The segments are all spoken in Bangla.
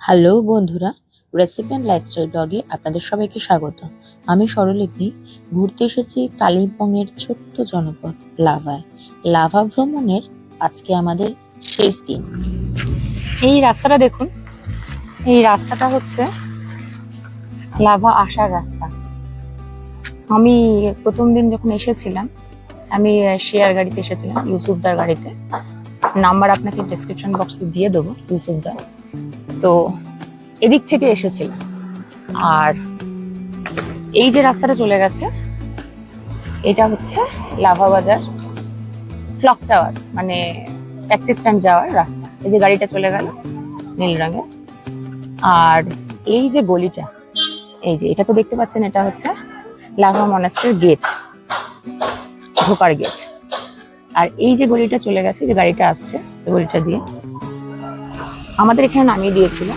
হ্যালো বন্ধুরা রেসিপি অ্যান্ড লাইফস্টাইল ব্লগে আপনাদের সবাইকে স্বাগত। আমি স্বরলিপি, ঘুরতে এসেছি কালিম্পংয়ের ছোট্ট জনপদ, লাভায়। লাভা ভ্রমণের আজকে আমাদের শেষ দিন। এই রাস্তাটা দেখুন, এই রাস্তাটা হচ্ছে লাভা আসার রাস্তা। আমি প্রথম দিন যখন এসেছিলাম, আমি শেয়ার গাড়িতে এসেছিলাম, ইউসুফদার গাড়িতে। নাম্বার আপনাকে ডেসক্রিপশন বক্সে দিয়ে দেবো, ইউসুফদার। তো এদিক থেকে এসেছিলাম। আর এই যে রাস্তাটা চলে গেছে, এটা হচ্ছে লাভা বাজার, ক্লক টাওয়ার মানে ট্যাক্সি স্ট্যান্ড যাওয়ার রাস্তা। এই যে গাড়িটা চলে গেল নীল রঙের। আর এই যে গলিটা, এই যে এটা তো দেখতে পাচ্ছেন, এটা হচ্ছে লাভা মনাস্টার গেট, ঢোকার গেট। আর এই যে গলিটা চলে গেছে, যে গাড়িটা আসছে গলিটা দিয়ে। আমাদের এখানে নামিয়ে দিয়েছিল।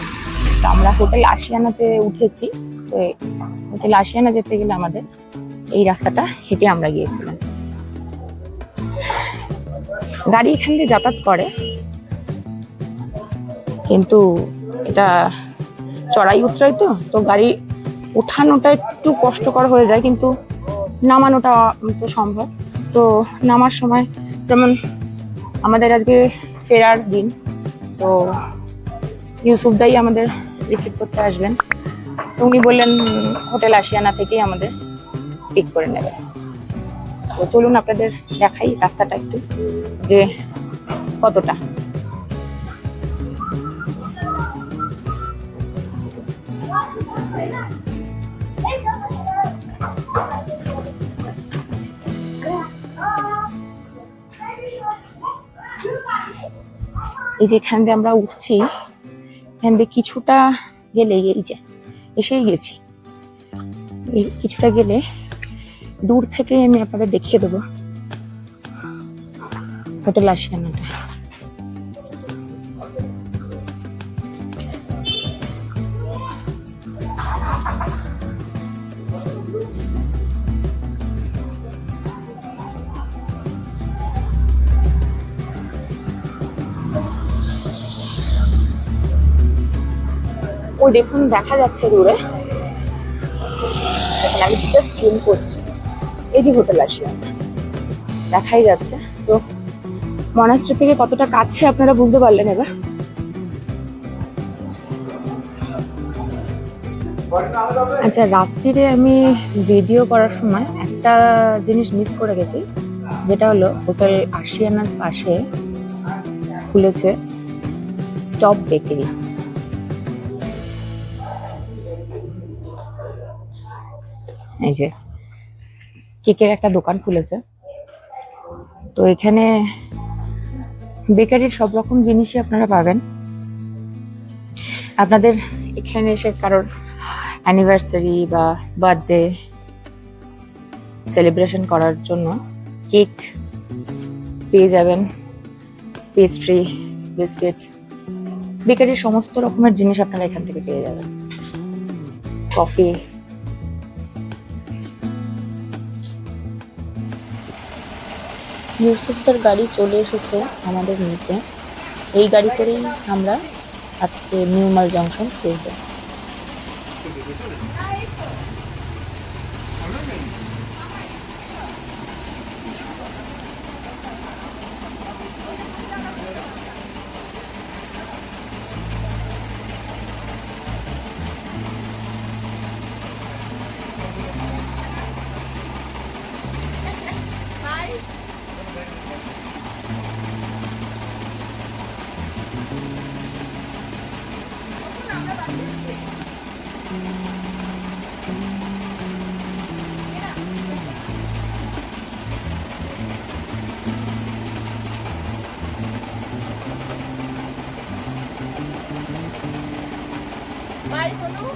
তো আমরা হোটেল আশিয়ানাতে উঠেছি। তো হোটেল আশিয়ানা যেতে গেলে আমাদের এই রাস্তাটা হেঁটে আমরা গিয়েছিলাম। গাড়ি এখান দিয়ে যাতায়াত করে। কিন্তু এটা চড়াই উতরাই তো তো গাড়ি ওঠানোটা একটু কষ্টকর হয়ে যায়, কিন্তু নামানোটা তো সম্ভব। তো নামার সময় যেমন আমাদের আজকে ফেরার দিন, তো ইউসুফ দাই আমাদের রিসিভ করতে আসবেন। তো উনি বললেন, হোটেল আসিয়ানা থেকেই আমাদের পিক করে নেবেন তো চলুন আপনাদের দেখাই রাস্তাটা একটু, যে কতটা। এই যে এখান দিয়ে আমরা উঠছি এখান দিয়ে কিছুটা গেলে এই যে, এসেই গেছি। এই কিছুটা গেলে দূর থেকে আমি আপনাদের দেখিয়ে দেবো। হোটেল আশিয়ানাটা ওই দেখুন, দেখা যাচ্ছে দূরে। আমি জাস্ট জুম করছি। এই যে হোটেল আশিয়ানা দেখাই যাচ্ছে। তো মনাস্ট্রি থেকে কতটা কাছে আপনারা বুঝতে পারলেন এবার? আচ্ছা রাত্রিরে আমি ভিডিও করার সময় একটা জিনিস মিস করে গেছি, যেটা হলো হোটেল আশিয়ানার পাশে খুলেছে চপ বেকারি এই যে কেকের একটা দোকান খুলেছে। তো এখানে বেকারির সব রকম জিনিসই আপনারা পাবেন। আপনাদের এখানে এসে কারোর অ্যানিভার্সারি বা বার্থডে সেলিব্রেশন করার জন্য কেক পেয়ে যাবেন। পেস্ট্রি বিস্কিট বেকারির সমস্ত রকমের জিনিস আপনারা এখান থেকে পেয়ে যাবেন। কফি ইউসুফদার গাড়ি চলে এসেছে আমাদের নিতে। এই গাড়ি করেই আমরা আজকে নিউমাল জংশন ফিরব।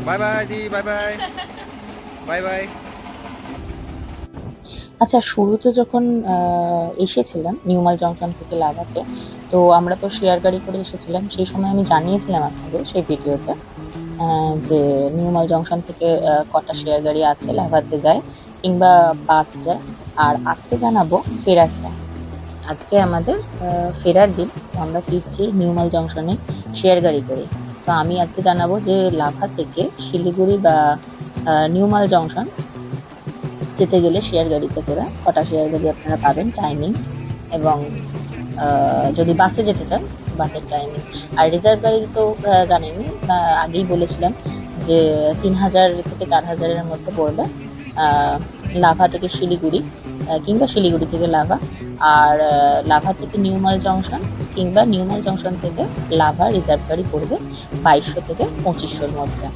Bye bye the by bye bye bye আচ্ছা শুরুতে যখন আহ, এসেছিলাম নিউমাল জংশন থেকে লাভাতে তো আমরা তো শেয়ার গাড়ি করে এসেছিলাম সেই সময় আমি জানিয়েছিলাম আপনাদের সেই ভিডিওতে যে নিউমাল জংশন থেকে কটা শেয়ার গাড়ি আছে লাভাতে যায় কিংবা বাস যায়। আর আজকে জানাব ফেরার ফেরারটা। আজকে আমাদের ফেরার দিন আমরা ফিরছি নিউমাল জংশনে শেয়ার গাড়ি করে। তো আমি আজকে জানাব যে লাভা থেকে শিলিগুড়ি বা নিউমাল জংশন যেতে গেলে শেয়ার গাড়িতে করে কটা শেয়ার গাড়ি আপনারা পাবেন, টাইমিং এবং যদি বাসে যেতে চান বাসের টাইমিং আর রিজার্ভ গাড়ি তো আহ, জানেনই আগেই বলেছিলাম যে তিন হাজার থেকে চার হাজারের মধ্যে পড়বে লাভা থেকে শিলিগুড়ি কিংবা শিলিগুড়ি থেকে লাভা। আর লাভা থেকে নিউমাল জংশন কিংবা নিউমাল জংশন থেকে লাভা রিজার্ভ গাড়ি পড়বে বাইশশো থেকে পঁচিশশোর মধ্যে।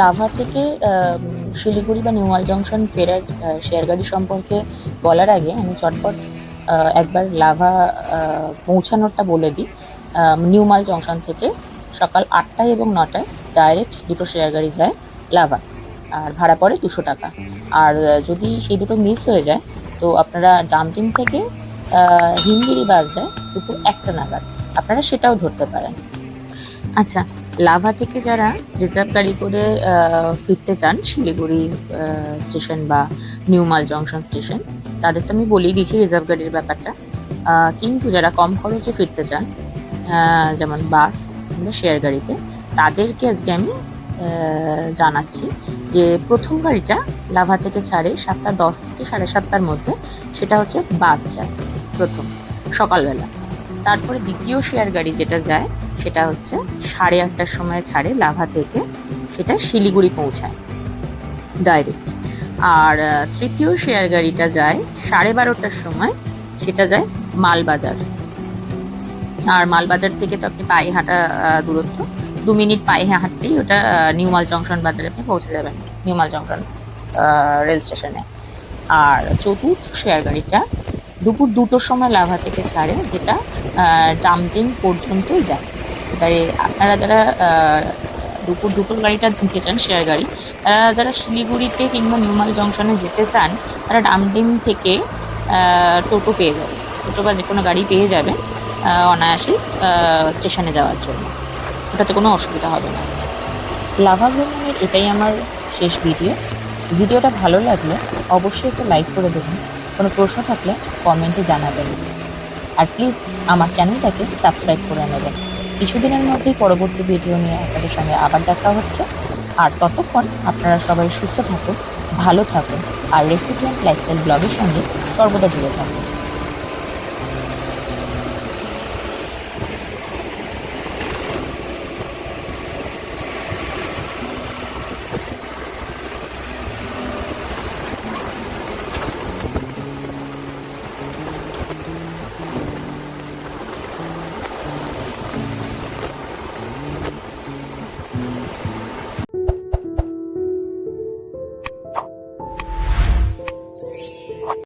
লাভা থেকে শিলিগুড়ি বা নিউমাল জংশন ফেরার শেয়ার গাড়ি সম্পর্কে বলার আগে আমি চটপট একবার লাভা পৌঁছানোরটা বলে দিই। নিউমাল জংশন থেকে সকাল আটটায় এবং নটায় ডাইরেক্ট দুটো শেয়ার গাড়ি যায় লাভা, আর ভাড়া পড়ে দুশো টাকা। আর যদি সেই দুটো মিস হয়ে যায়, তো আপনারা ডামটিম থেকে হিমগিরি বাস যায় দুপুর একটা নাগাদ। আপনারা সেটাও ধরতে পারেন। আচ্ছা লাভা থেকে যারা রিজার্ভ গাড়ি করে ফিরতে চান, শিলিগুড়ি স্টেশন বা নিউমাল জংশন স্টেশন, তাদের তো আমি বলেই দিয়েছি রিজার্ভ গাড়ির ব্যাপারটা। কিন্তু যারা কম খরচে ফিরতে চান যেমন বাস কিংবা শেয়ার গাড়িতে, তাদেরকে আজকে আমি জানাচ্ছি যে প্রথম গাড়িটা লাভা থেকে ছাড়ে সাতটা দশ থেকে সাড়ে সাতটার মধ্যে, সেটা হচ্ছে বাস যায় প্রথম, সকালবেলা। তারপরে দ্বিতীয় শেয়ার গাড়ি যেটা যায়, সেটা হচ্ছে সাড়ে আটটার সময় ছাড়ে লাভা থেকে, সেটা শিলিগুড়ি পৌঁছায় ডাইরেক্ট আর তৃতীয় শেয়ার গাড়িটা যায় সাড়ে বারোটার সময়, সেটা যায় মালবাজার। আর মালবাজার থেকে তো আপনি পায়ে হাঁটা দূরত্ব। দু মিনিট পায়ে হাঁটতেই ওটা নিউমাল জংশন বাজারে আপনি পৌঁছে যাবেন নিউমাল জংশন রেল স্টেশনে। আর চতুর্থ শেয়ার গাড়িটা দুপুর দুটোর সময় লাভা থেকে ছাড়ে, যেটা ডামটিং পর্যন্ত যায়। এবারে আপনারা যারা দুপুর দুটোর গাড়িটা নিতে চান, শেয়ার গাড়ি, তারা যারা শিলিগুড়িতে কিংবা নিউমাল জংশনে যেতে চান, তারা ডামডিম থেকে টোটো পেয়ে যাবে টোটো বা যে কোনো গাড়ি পেয়ে যাবে অনায়াসে স্টেশনে যাওয়ার জন্য। ওটাতে কোনো অসুবিধা হবে না। লাভা ভ্রমণের এটাই আমার শেষ ভিডিও। ভিডিওটা ভালো লাগলে অবশ্যই একটা লাইক করে দেবেন। কোনো প্রশ্ন থাকলে কমেন্টে জানাবেন। আর প্লিজ আমার চ্যানেলটাকে সাবস্ক্রাইব করে নেবেন। কিছুদিনের মধ্যেই পরবর্তী ভিডিও নিয়ে আপনাদের সঙ্গে আবার দেখা হচ্ছে। আর ততক্ষণ আপনারা সবাই সুস্থ থাকুন, ভালো থাকুন, আর রেসিপিয়েন্ট লাইফস্টাইল ব্লগের সঙ্গে সর্বদা জুড়ে থাকুন।